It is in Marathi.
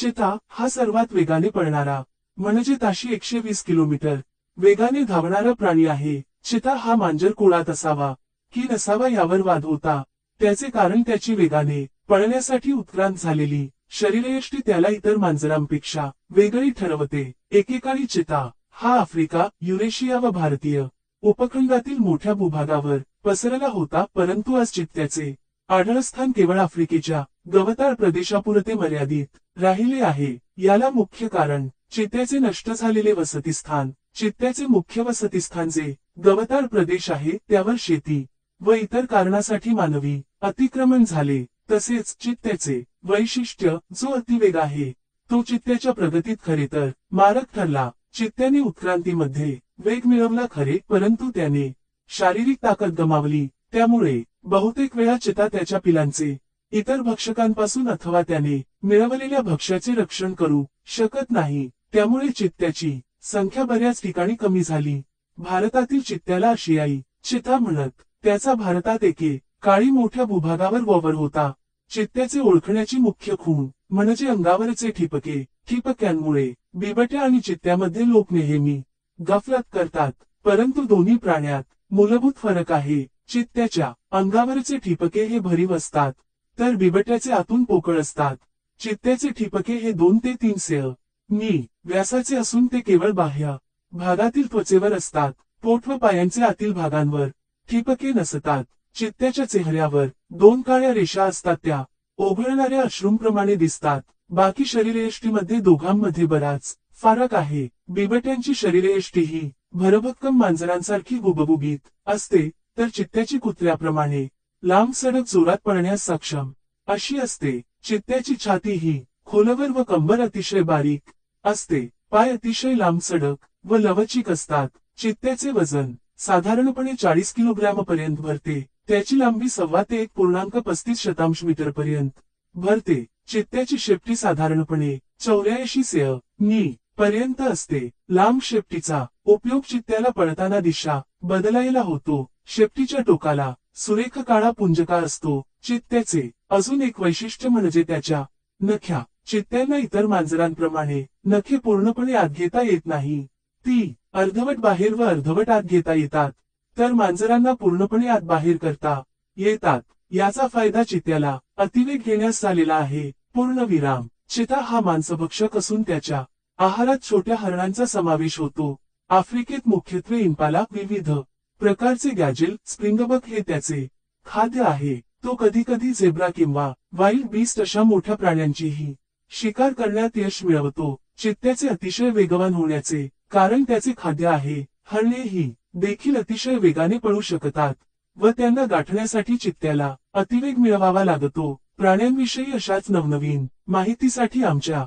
चिता हा सर्वात वेगाने पळणारा. म्हणजे ताशी एकशे वीस किलोमीटर. वेगाने धावणारा प्राणी आहे. चिता हा मांजर कुळात असावा. की नसावा यावर वाद होता. त्याचे कारण त्याची वेगाने पळण्यासाठी उत्क्रांत झालेली. शरीरयष्टी त्याला इतर मांजरांपेक्षा वेगळी ठरवते. एकेकाळी चिता हा आफ्रिका युरेशिया व भारतीय उपखंडातील मोठ्या भूभागावर पसरला होता परंतु आज चित्त्याचे आढळस्थान केवळ आफ्रिकेच्या गवताळ प्रदेशापुरते मर्यादित राहिले आहे. याला मुख्य कारण चित्त्याचे नष्ट झालेले वसतिस्थान चित्त्याचे मुख्य वसतिस्थान जे गवताळ प्रदेश आहे त्यावर शेती व इतर कारणासाठी मानवी अतिक्रमण झाले. तसेच चित्त्याचे वैशिष्ट्य जो अतिवेग आहे तो चित्त्याच्या प्रगतीत खरे तर मारक ठरला. चित्त्याने उत्क्रांतीमध्ये वेग मिळवला खरे परंतु त्याने शारीरिक ताकद गमावली. त्यामुळे बहुतेक वेळा चिता त्याच्या पिलांचे इतर भक्षकांपासून अथवा त्याने मिळवलेल्या भक्ष्याचे रक्षण करू शकत नाही. त्यामुळे चित्त्याची संख्या बऱ्याच ठिकाणी कमी झाली. भारतातील चित्त्याला आशियाई चिता म्हणत त्याचा भारतात एके काळी मोठ्या भूभागावर वावर होता. चित्त्याचे ओळखण्याची मुख्य खूण म्हणजे अंगावरचे ठिपके ठिपक्यांमुळे बिबट्या आणि चित्त्यामध्ये लोक नेहमी गफलत करतात परंतु दोन्ही प्राण्यात मूलभूत फरक आहे. चित्त्याच्या अंगावरचे ठिपके हे भरीव असतात तर बिबट्याचे आतून पोकळ असतात. चित्त्याचे ठिपके हे दोन ते तीन सेह मी व्यासाचे असून ते केवळ बाह्य भागातील त्वचेवर असतात पोट व पायांचे आतील भागांवर. ठिपके नसतात चित्त्याच्या चेहऱ्यावर दोन काळ्या रेषा असतात त्या ओघळणाऱ्या अश्रूंप्रमाणे दिसतात. बाकी शरीरयष्टीमध्ये दोघांमध्ये बराच फरक आहे. बिबट्यांची शरीरयष्टी ही भरभक्कम मांजरांसारखी गुबगुबीत असते तर चित्त्याची कुत्र्याप्रमाणे लांब सडक जोरात पळण्यास सक्षम. अशी असते. चित्त्याची छाती ही खोलवर व कंबर अतिशय बारीक असते. पाय अतिशय लांब सडक व लवचिक असतात. चित्त्याचे वजन साधारणपणे चाळीस किलोग्रॅमपर्यंत भरते. त्याची लांबी सव्वा ते एक पूर्णांक पस्तीस शतांश मीटर पर्यंत भरते. चित्त्याची शेपटी साधारणपणे चौऱ्याऐंशी सेह मी पर्यंत असते. लांब शेपटीचा उपयोग चित्त्याला पळताना दिशा बदलायला होतो. शेपटीच्या टोकाला सुरेख काळा पुंजका असतो. चित्त्याचे अजून एक वैशिष्ट्य म्हणजे त्याच्या नख्या. चित्त्यांना इतर मांजरांप्रमाणे नखे पूर्णपणे आत घेता येत नाही. ती अर्धवट बाहेर व अर्धवट आत घेता येतात. तर मांजरांना पूर्णपणे आत बाहेर करता येतात. याचा फायदा चित्त्याला अतिवेग घेण्यास झालेला आहे. पूर्ण विराम. चिता हा मांसभक्षक असून त्याच्या आहारात छोट्या हरणांचा समावेश होतो. आफ्रिकेत मुख्यत्वे इम्पाला विविध प्रकारचे गॅजेल स्प्रिंगबक हे त्याचे खाद्य आहे. तो कधी कधी झेब्रा किंवा वाईल्ड बीस्ट अशा मोठ्या प्राण्यांचीही शिकार करण्यात यश मिळवतो. चित्त्याचे अतिशय वेगवान होण्याचे कारण त्याचे खाद्य आहे. हरणे ही देखील अतिशय वेगाने पळू शकतात व त्यांना गाठण्यासाठी चित्त्याला अतिवेग मिळवावा लागतो. प्राण्यांविषयी अशाच नवनवीन माहितीसाठी आमच्या